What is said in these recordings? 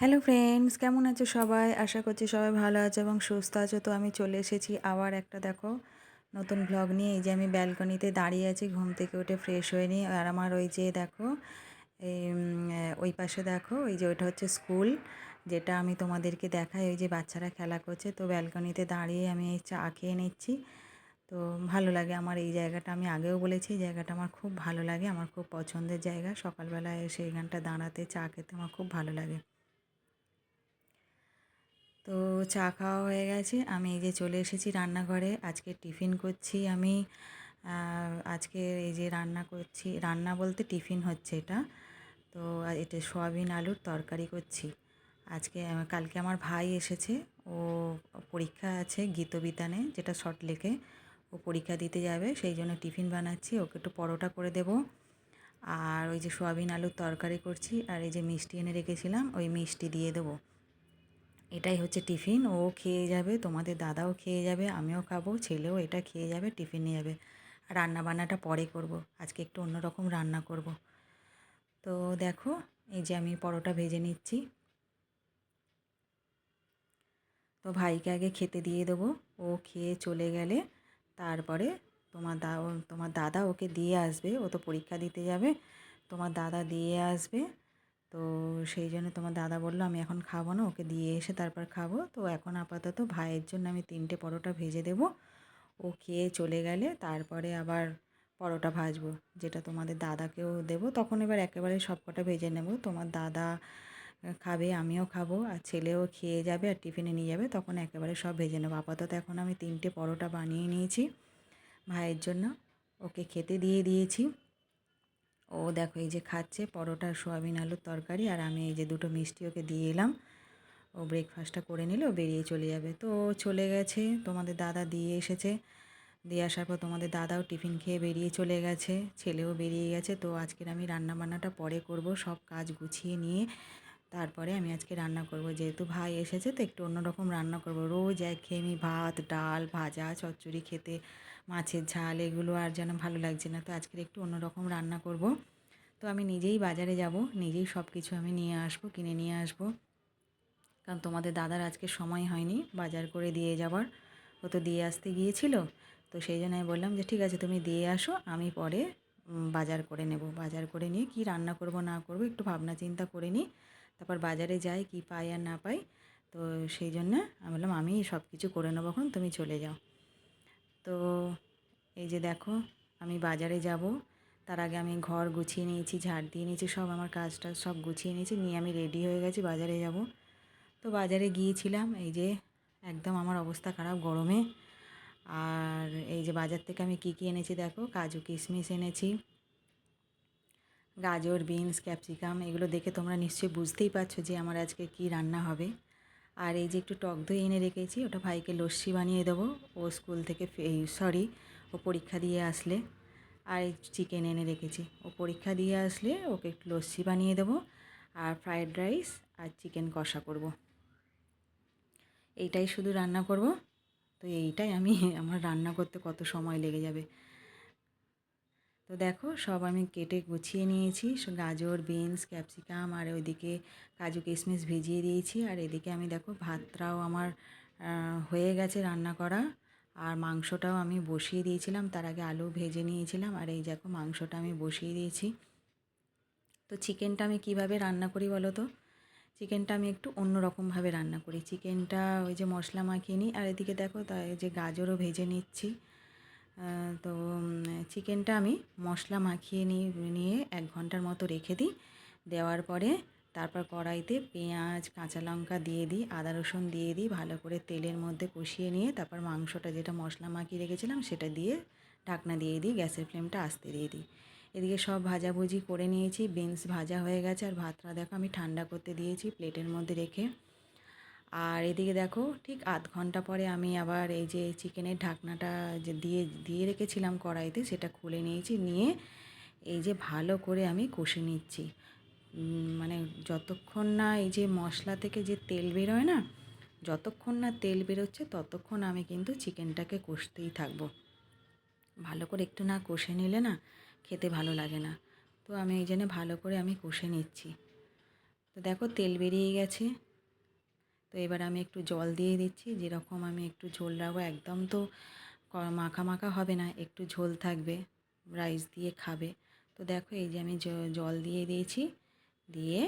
Hello friends কেমন আছো সবাই? আশা করছি সবাই ভালো আছো এবং সুস্থ আছো। তো আমি চলে এসেছি আবার একটা, দেখো, নতুন ব্লগ নিয়ে। এই যে আমি ব্যালকনিতে দাঁড়িয়ে আছি, ঘুম থেকে উঠে ফ্রেশ হয়ে নিই আর আমার ওই যে, দেখো এই ওই পাশে, দেখো, ওই যে ওইটা হচ্ছে স্কুল যেটা আমি তোমাদেরকে দেখাই। ওই যে বাচ্চারা খেলা করছে। তো ব্যালকনিতে দাঁড়িয়ে আমি চা খেয়ে নিচ্ছি। তো ভালো লাগে আমার এই জায়গাটা। আমি আগেও বলেছি, এই জায়গাটা আমার খুব ভালো লাগে। আমার খুব পছন্দের জায়গা। সকালবেলায় এসে এখানটা দাঁড়াতে চা খেতে আমার খুব ভালো লাগে। তো চা খাওয়া হয়ে গেছে। আমি এই যে চলে এসেছি রান্নাঘরে। আজকে টিফিন করছি আমি। আজকে এই যে রান্না করছি। রান্না বলতে টিফিন হচ্ছে এটা। তো এটা সোয়াবিন আলুর তরকারি করছি। আজকে কালকে আমার ভাই এসেছে। ও পরীক্ষা আছে গীতবিতানে, যেটা শর্ট লেখে। ও পরীক্ষা দিতে যাবে, সেই জন্য টিফিন বানাচ্ছি। ওকে একটু পরোটা করে দেব। আর ওই যে সোয়াবিন আলুর তরকারি করছি। আর এই যে মিষ্টি এনে রেখেছিলাম, ওই মিষ্টি দিয়ে দেবো। এটাই হচ্ছে টিফিন। ও খেয়ে যাবে, তোমাদের দাদাও খেয়ে যাবে, আমিও খাব, ছেলেও এটা খেয়ে যাবে, টিফিন নিয়ে যাবে। আর রান্না বান্নাটা পরে করব, আজকে একটু অন্যরকম রান্না করব। তো দেখো, এই যে আমি পরোটা ভেজে নিচ্ছি। তো ভাইকে আগে খেতে দিয়ে দেবো, ও খেয়ে চলে গেলে তারপরে তোমার দা, তোমার দাদা ওকে দিয়ে আসবে, ও তো পরীক্ষা দিতে যাবে, তোমার দাদা দিয়ে আসবে তো সেই জন্য তোমার দাদা বলল, আমি এখন খাব না, ওকে দিয়ে এসে তারপর খাব। তো এখন আপাতত ভাইয়ের জন্য আমি তিনটে পরোটা ভেজে দেব। ও খেয়ে চলে গেলে তারপরে আবার পরোটা ভাজবো, যেটা তোমাদের দাদাকেও দেবো। তখন এবার একেবারে সব কটা ভেজে নেব। তোমার দাদা খাবে, আমিও খাব, আর ছেলেও খেয়ে যাবে আর টিফিনে নিয়ে যাবে, তখন একেবারে সব ভেজে নেব। আপাতত এখন আমি তিনটে পরোটা বানিয়ে নিয়েছি ভাইয়ের জন্য। ওকে খেতে দিয়ে দিয়েছি। ও দেখো এই যে খাচ্ছে পরোটা, সোয়াবিন, আলুর তরকারি, আর আমি এই যে দুটো মিষ্টি ওকে দিয়ে এলাম। ও ব্রেকফাস্টটা করে নিলে বেরিয়ে চলে যাবে। তো চলে গেছে, তোমাদের দাদা দিয়ে এসেছে। দিয়ে আসার পর তোমাদের দাদাও টিফিন খেয়ে বেরিয়ে চলে গেছে, ছেলেও বেরিয়ে গেছে। তো আজকের আমি রান্না বান্নাটা পরে করব, সব কাজ গুছিয়ে নিয়ে তারপরে আমি আজকে রান্না করব। যেহেতু ভাই এসেছে, তো একটু অন্যরকম রান্না করব। রোজ এক একঘেয়েমি ভাত, ডাল, ভাজা, চচ্চড়ি খেতে মাছের ঝাল এগুলো আর যেন ভালো লাগছে না। তো আজকের একটু অন্যরকম রান্না করব। তো আমি নিজেই বাজারে যাব, নিজেই সব কিছু আমি নিয়ে আসব, কিনে নিয়ে আসব। কারণ তোমাদের দাদার আজকে সময় হয়নি বাজার করে দিয়ে যাবার ও তো দিয়ে আসতে গিয়েছিল। তো সেই জন্য আমি বললাম যে, ঠিক আছে, তুমি দিয়ে আসো, আমি পরে বাজার করে নেব। বাজার করে নিয়ে কি রান্না করব, না করব, একটু ভাবনা চিন্তা করে নিই। তারপর বাজারে যাই, কি পাই আর না পাই। তো সেই জন্য আমি বললাম, আমি সব কিছু করে নেব এখন, তুমি চলে যাও। তো এই যে দেখো, আমি বাজারে যাব। তার আগে আমি ঘর গুছিয়ে নিয়েছি, ঝাড় দিয়ে নিয়েছি, সব আমার কাজটা সব গুছিয়ে নিয়েছি, নিয়ে আমি রেডি হয়ে গেছি, বাজারে যাব। তো বাজারে গিয়েছিলাম, এই যে একদম আমার অবস্থা খারাপ গরমে। আর এই যে বাজার থেকে আমি কী কী এনেছি দেখো, কাজু কিশমিশ এনেছি, গাজর, বিনস, ক্যাপসিকাম, এগুলো দেখে তোমরা নিশ্চয়ই বুঝতেই পারছ যে আমার আজকে কি রান্না হবে। আর এই যে একটু টক দই এনে রেখেছি, ওটা ভাইকে লস্যি বানিয়ে দেবো। ও স্কুল থেকে সরি ও পরীক্ষা দিয়ে আসলে। আর এই চিকেন এনে রেখেছি। ও পরীক্ষা দিয়ে আসলে ওকে একটু লস্যি বানিয়ে দেবো আর ফ্রায়েড রাইস আর চিকেন কষা করব। এইটাই শুধু রান্না করব। তো এইটাই আমি, আমার রান্না করতে কত সময় লেগে যাবে। তো দেখো, সব আমি কেটে গুছিয়ে নিয়েছি। গাজর, বিনস, ক্যাপসিকাম আর ওইদিকে কাজু কিশমিশ ভিজিয়ে দিয়েছি। আর এদিকে আমি দেখো, ভাতটাও আমার হয়ে গেছে রান্না করা। আর মাংসটাও আমি বসিয়ে দিয়েছিলাম। তার আগে আলু ভেজে নিয়েছিলাম। আর এই দেখো, মাংসটা আমি বসিয়ে দিয়েছি। তো চিকেনটা আমি কীভাবে রান্না করি বলো তো? চিকেনটা আমি একটু অন্য রকমভাবে রান্না করি। চিকেনটা ওই যে মশলা মাখিয়ে নিই। আর এদিকে দেখো তাই যে গাজরও ভেজে নিচ্ছি। তো চিকেনটা আমি মশলা মাখিয়ে নিয়ে নিয়ে এক ঘণ্টার মতো রেখে দিই। দেওয়ার পরে তারপর কড়াইতে পেঁয়াজ, কাঁচা লঙ্কা দিয়ে দিই, আদা রসুন দিয়ে দিই, ভালো করে তেলের মধ্যে কষিয়ে নিয়ে তারপর মাংসটা যেটা মশলা মাখিয়ে রেখেছিলাম সেটা দিয়ে ঢাকনা দিয়ে দিই, গ্যাসের ফ্লেমটা আস্তে দিয়ে দিই। এদিকে সব ভাজাভুজি করে নিয়েছি বিনস ভাজা হয়ে গেছে, আর ভাতটা দেখো আমি ঠান্ডা করতে দিয়েছি প্লেটের মধ্যে রেখে আর এদিকে দেখো, ঠিক আধ ঘণ্টা পরে আমি আবার এই যে চিকেনের ঢাকনাটা যে দিয়ে দিয়ে রেখেছিলাম কড়াইতে, সেটা খুলে নিয়েছি, নিয়ে এই যে ভালো করে আমি কষে নিচ্ছি। মানে যতক্ষণ না এই যে মশলা থেকে যে তেল বেরোয় না, যতক্ষণ না তেল বেরোচ্ছে, ততক্ষণ আমি কিন্তু চিকেনটাকে কষতেই থাকব। ভালো করে একটু না কষে নিলে না খেতে ভালো লাগে না। তো আমি এই জন্য ভালো করে আমি কষে নিচ্ছি। তো দেখো তেল বেরিয়ে গেছে। তো এবার আমি একটু জল দিয়ে দিচ্ছি। যেরকম আমি একটু ঝোল রাখব, একদম তো মাখা মাখা হবে না, একটু ঝোল থাকবে, রাইস দিয়ে খাবে। তো দেখো এই যে আমি জল দিয়ে দিয়েছি। দিয়ে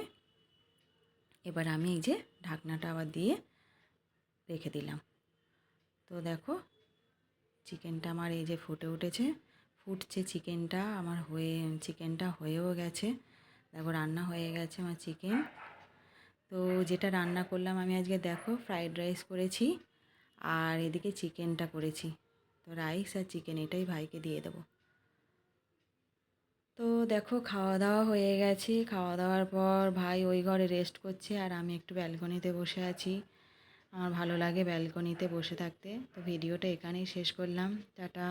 এবার আমি এই যে ঢাকনাটা আবার দিয়ে রেখে দিলাম। তো দেখো চিকেনটা আমার এই যে ফুটে উঠেছে। ফুটছে চিকেনটা, আমার হয়ে, চিকেনটা হয়েও গেছে। দেখো রান্না হয়ে গেছে আমার চিকেন। তো যেটা রান্না করলাম, আমি আজকে দেখো ফ্রাইড রাইস করেছি আর এদিকে চিকেনটা করেছি। তো রাইস আর চিকেন এটাই ভাইকে দিয়ে দেবো। তো দেখো খাওয়া দাওয়া হয়ে গেছে। খাওয়া দাওয়ার পর ভাই ওই ঘরে রেস্ট করছে আর আমি একটু ব্যালকনিতে বসে আছি। আমার ভালো লাগে ব্যালকনিতে বসে থাকতে। তো ভিডিওটা এখানেই শেষ করলাম। টাটা।